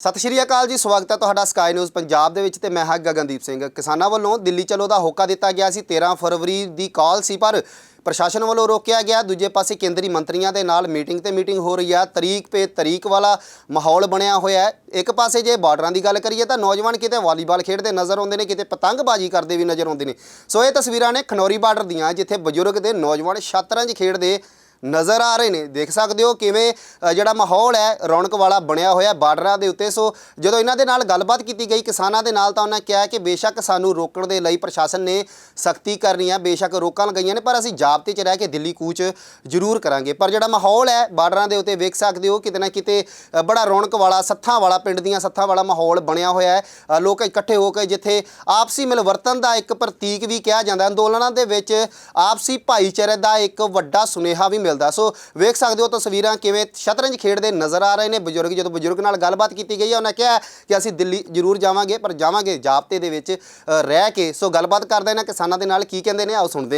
ਸਤਿ ਸ਼੍ਰੀ ਅਕਾਲ ਜੀ, ਸਵਾਗਤ ਹੈ ਤੁਹਾਡਾ ਸਕਾਈ ਨਿਊਜ਼ ਪੰਜਾਬ ਦੇ ਵਿੱਚ ਤੇ ਮੈਂ ਹਾਂ ਗਗਨਦੀਪ ਸਿੰਘ। ਕਿਸਾਨਾਂ ਵੱਲੋਂ ਦਿੱਲੀ ਚਲੋ ਦਾ ਹੋਕਾ ਦਿੱਤਾ ਗਿਆ ਸੀ 13 ਫਰਵਰੀ ਦੀ ਕਾਲ ਸੀ, ਪਰ ਪ੍ਰਸ਼ਾਸਨ ਵੱਲੋਂ ਰੋਕਿਆ ਗਿਆ। ਦੂਜੇ ਪਾਸੇ ਕੇਂਦਰੀ ਮੰਤਰੀਆਂ ਦੇ ਨਾਲ ਮੀਟਿੰਗ ਤੇ ਮੀਟਿੰਗ ਹੋ ਰਹੀ ਆ ਤਰੀਕ ਪੇ ਤਰੀਕ ਵਾਲਾ ਮਾਹੌਲ ਬਣਿਆ ਹੋਇਆ ਹੈ। ਇੱਕ ਪਾਸੇ ਜੇ ਬਾਰਡਰਾਂ ਦੀ ਗੱਲ ਕਰੀਏ ਤਾਂ ਨੌਜਵਾਨ ਕਿਤੇ ਵਾਲੀਬਾਲ ਖੇਡਦੇ ਨਜ਼ਰ ਆਉਂਦੇ ਨੇ, ਕਿਤੇ ਪਤੰਗਬਾਜ਼ੀ ਕਰਦੇ ਵੀ ਨਜ਼ਰ ਆਉਂਦੇ ਨੇ। ਸੋ ਇਹ ਤਸਵੀਰਾਂ ਨੇ ਖਨੌਰੀ ਬਾਰਡਰ ਦੀਆਂ, ਜਿੱਥੇ ਬਜ਼ੁਰਗ ਦੇ ਨੌਜਵਾਨ ਸ਼ਤਰੰਜ ਖੇਡਦੇ ਨਜ਼ਰ ਆ ਰਹੇ ਨੇ। ਦੇਖ ਸਕਦੇ ਹੋ ਕਿਵੇਂ ਜਿਹੜਾ ਮਾਹੌਲ ਹੈ, ਰੌਣਕ ਵਾਲਾ ਬਣਿਆ ਹੋਇਆ ਬਾਰਡਰਾਂ ਦੇ ਉੱਤੇ। ਸੋ ਜਦੋਂ ਇਹਨਾਂ ਦੇ ਨਾਲ ਗੱਲਬਾਤ ਕੀਤੀ ਗਈ ਕਿਸਾਨਾਂ ਦੇ ਨਾਲ ਤਾਂ ਉਹਨਾਂ ਕਿਹਾ ਕਿ ਬੇਸ਼ੱਕ ਸਾਨੂੰ ਰੋਕਣ ਦੇ ਲਈ ਪ੍ਰਸ਼ਾਸਨ ਨੇ ਸਖਤੀ ਕਰਨੀ ਹੈ ਬੇਸ਼ੱਕ ਰੋਕਾਂ ਲਗਾਈਆਂ ਨੇ, ਪਰ ਅਸੀਂ ਜਾਬਤੇ 'ਚ ਰਹਿ ਕੇ ਦਿੱਲੀ ਕੂਚ ਜ਼ਰੂਰ ਕਰਾਂਗੇ। ਪਰ ਜਿਹੜਾ ਮਾਹੌਲ ਹੈ, ਬਾਰਡਰਾਂ ਦੇ ਉੱਤੇ ਵੇਖ ਸਕਦੇ ਹੋ ਕਿਤੇ ਨਾ ਕਿਤੇ ਬੜਾ ਰੌਣਕ ਵਾਲਾ, ਸੱਥਾਂ ਵਾਲਾ, ਪਿੰਡ ਦੀਆਂ ਸੱਥਾਂ ਵਾਲਾ ਮਾਹੌਲ ਬਣਿਆ ਹੋਇਆ ਹੈ। ਲੋਕ ਇਕੱਠੇ ਹੋ ਕੇ ਜਿੱਥੇ ਆਪਸੀ ਮਿਲਵਰਤਨ ਦਾ ਇੱਕ ਪ੍ਰਤੀਕ ਵੀ ਕਿਹਾ ਜਾਂਦਾ ਅੰਦੋਲਨਾਂ ਦੇ ਵਿੱਚ ਆਪਸੀ ਭਾਈਚਾਰੇ ਦਾ ਇੱਕ ਵੱਡਾ ਸੁਨੇਹਾ ਵੀ ਮਿਲਦਾ। ਸੋ ਵੇਖ ਸਕਦੇ ਹੋ ਤਸਵੀਰਾਂ ਕਿਵੇਂ ਸ਼ਤਰੰਜ ਖੇਡਦੇ ਨਜ਼ਰ ਆ ਰਹੇ ਨੇ। ਬਜ਼ੁਰਗ ਜਦੋਂ ਬਜ਼ੁਰਗ ਨਾਲ ਗੱਲਬਾਤ ਕੀਤੀ ਗਈ ਹੈ, ਉਹਨਾਂ ਕਿਹਾ ਕਿ ਅਸੀਂ ਦਿੱਲੀ ਜ਼ਰੂਰ ਜਾਵਾਂਗੇ, ਪਰ ਜਾਵਾਂਗੇ ਜਾਬਤੇ ਦੇ ਵਿੱਚ ਰਹਿ ਕੇ। ਸੋ ਗੱਲਬਾਤ ਕਰਦੇ ਨੇ ਕਿਸਾਨਾਂ ਦੇ ਨਾਲ, ਕੀ ਕਹਿੰਦੇ ਨੇ, ਆਓ ਸੁਣਦੇ ਹਾਂ।